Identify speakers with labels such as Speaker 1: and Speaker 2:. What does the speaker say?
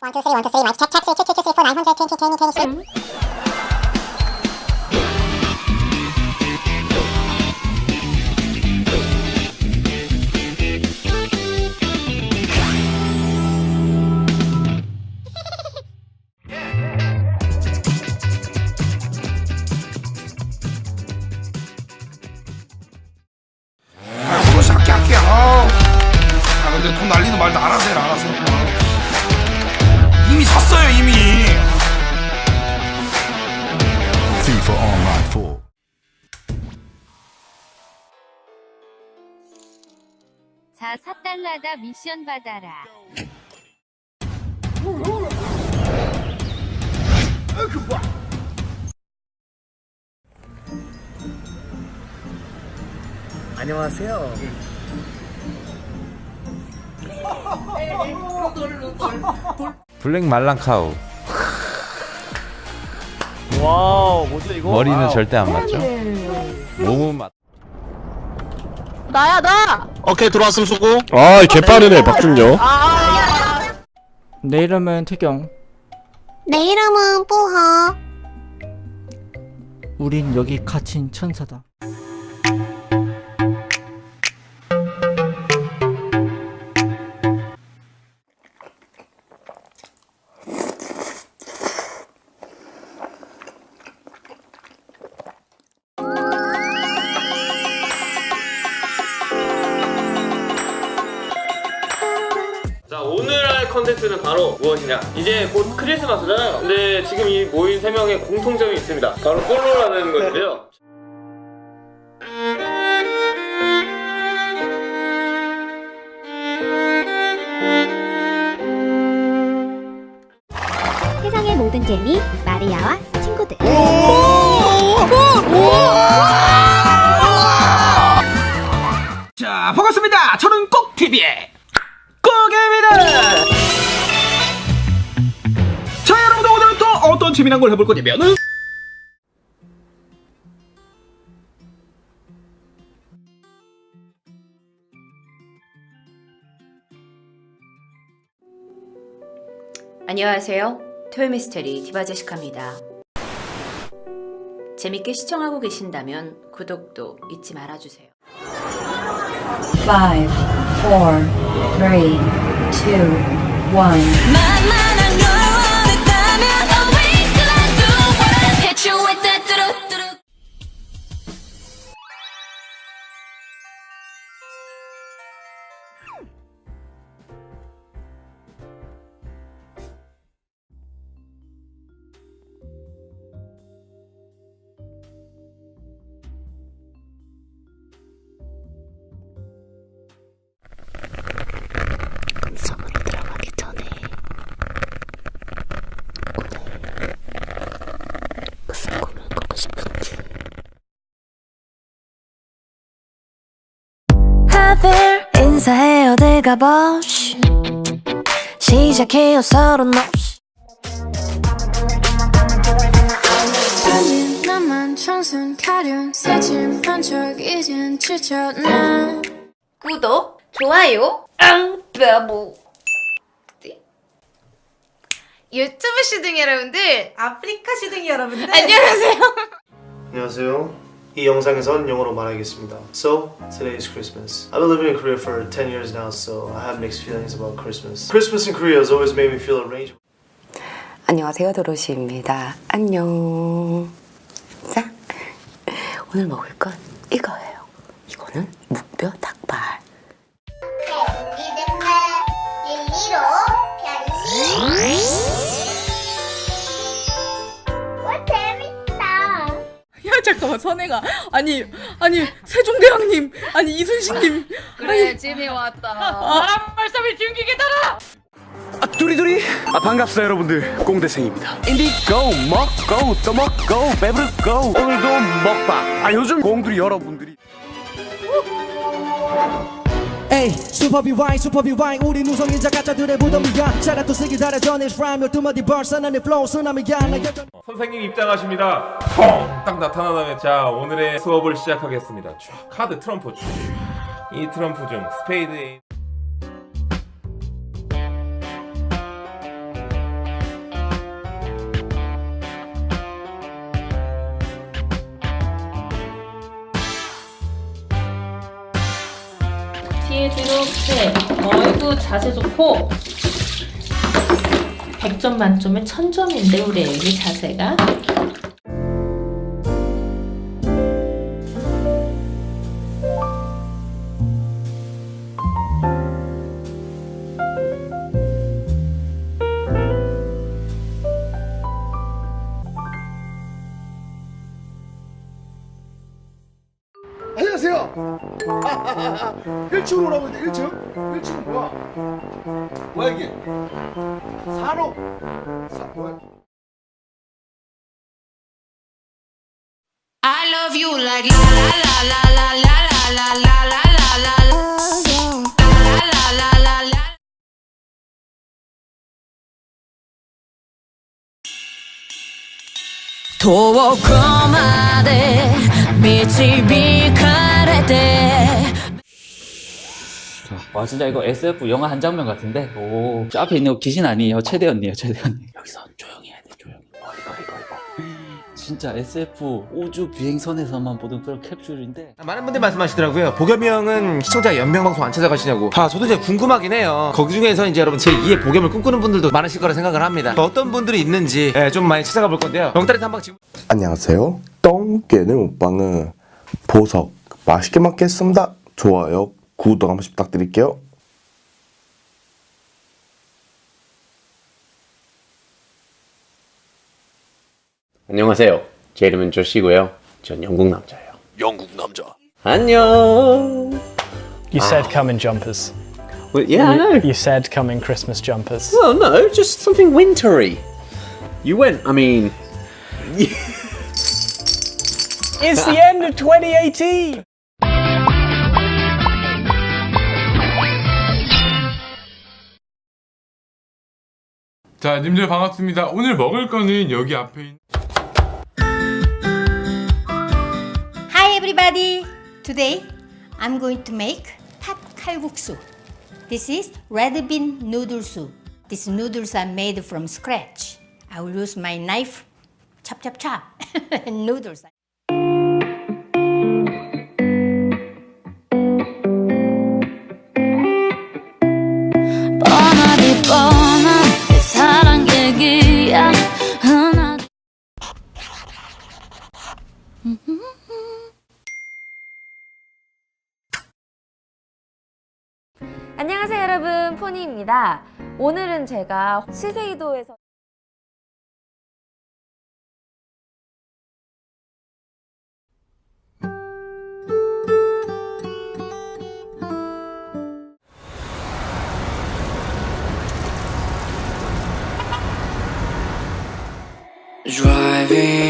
Speaker 1: One, two, three, one, two, three, mic check, check, three, two, two, two, three, four, nine hundred, twenty, twenty, twenty-three.
Speaker 2: 아, 그거 할게. 아, 아 근데 돈 날리는 말도 알아서 해라 알아서. 이미 샀어요 이미.
Speaker 3: FIFA Online 4.
Speaker 4: 자, 4달러다 미션 받아라.
Speaker 5: 안녕하세요.
Speaker 6: 블랙 말랑카우
Speaker 5: 와우, 뭐죠 이거?
Speaker 6: 머리는
Speaker 5: 와우.
Speaker 6: 절대 안 맞죠 몸은 맞
Speaker 7: 나야 나.
Speaker 8: 오케이 들어왔음 수고
Speaker 9: 아 개 빠르네 박준영
Speaker 5: 내 이름은 태경.
Speaker 1: 내 이름은 뽀하.
Speaker 5: 우린 여기 갇힌 천사다.
Speaker 10: 컨텐츠는 바로 무엇이냐? 이제 곧 크리스마스잖아요. 근데 지금 이 모인 세 명의 공통점이 있습니다. 바로 솔로라는 것인데요.
Speaker 1: 세상의 모든 재미 마리아와 친구들.
Speaker 2: 자 반갑습니다. 저는 꼭 TV의 재미난 걸 해볼 거냐면은
Speaker 7: 안녕하세요. 토요미스테리 디바제시카입니다. 재밌게 시청하고 계신다면 구독도 잊지 말아주세요.
Speaker 4: 5, 4, 3, 2, 1.
Speaker 11: 가보시 시작해요 서로 나만 청순 가련 새침한 척 이젠 지쳤나.
Speaker 7: 구독, 좋아요, 앙, 바보. 유튜브 시등 여러분들, 아프리카 시등 여러분들, 안녕하세요.
Speaker 8: 안녕하세요 이 영상에선 영어로 말하겠습니다 So, today is Christmas I've been living in Korea for 10 years now so I have mixed feelings about Christmas Christmas in Korea has always made me feel arranged
Speaker 11: 안녕하세요 도로시입니다 안녕 자 오늘 먹을 건 이거예요 이거는 묵뼈 닭발
Speaker 1: 릴리로 변신.
Speaker 7: 선혜가 아니 아니 세종대왕님 아니 이순신님. 그래 찐이 왔다. 아. 말씀을 준기계다라
Speaker 9: 아 두리두리 아 반갑습니다 여러분들. 꽁대생입니다. 인디고 먹고 또 먹고 배부르고 오늘도 먹방. 아 요즘 공들이 여러분들이
Speaker 5: 슈퍼 비와이 슈퍼 비와이 우리 누성인자 가짜들의 무덤이야. 샤라또 쓰기 잘해줘 내 슈라임 열두마디 벌써 난내 플로우 쓰나미야. 나 결정
Speaker 10: 선생님 입장하십니다. 펑 딱 나타난 다음에 자 오늘의 수업을 시작하겠습니다. 촤, 카드 트럼프. 촤. 이 트럼프 중 스페이드
Speaker 12: 뒤로 세. 어이구 자세 좋고. 100점 만점에 1000점인데 우리 애기 자세가.
Speaker 6: 1층으로 오라고 했는데 1층? 1층은 뭐야? 뭐야 이게? 산옥 사, 뭐야?
Speaker 13: I love you like la la la la la la la la la la la la la la la la
Speaker 14: 와 진짜 이거 SF 영화 한 장면 같은데. 오. 저 앞에 있는 거 귀신 아니에요. 최대현이에요. 최대현. 여기서 조용히 해야 돼. 조용히. 어, 이거 이거 이거. 진짜 SF 우주 비행선에서만 보던 그런 캡슐인데.
Speaker 15: 많은 분들이 말씀하시더라고요. 보겸이 형은 시청자 연명 방송 안 찾아가시냐고. 아, 저도 이제 궁금하긴 해요. 거기 중에서 이제 여러분 제 2의 보겸을 꿈꾸는 분들도 많으실 거라 생각을 합니다. 어떤 분들이 있는지 예, 좀 많이 찾아가 볼 건데요. 영달이 한방 지금.
Speaker 16: 안녕하세요. 똥 깨는 오빠는 보석 맛있게 먹겠습니다. 좋아요, 구독 한 번씩 부탁드릴게요.
Speaker 14: 안녕하세요. 제 이름은 조시고요. 전 영국 남자예요.
Speaker 17: 영국 남자.
Speaker 14: 안녕.
Speaker 5: You said come in jumpers.
Speaker 14: Well, yeah, I know.
Speaker 5: You said come in Christmas jumpers.
Speaker 14: Well, no, just something wintry. You went. I mean,
Speaker 5: It's the end of 2018!
Speaker 6: 자 님들 반갑습니다 오늘 먹을 거는 여기 앞에 있는
Speaker 18: Hi everybody. Today I'm going to make 팥 칼국수. This is red bean noodle soup. These noodles are made from scratch. I will use my knife. Chop chop chop. noodles.
Speaker 19: 안녕하세요 여러분 포니입니다. 오늘은 제가 시세이도에서
Speaker 15: Driving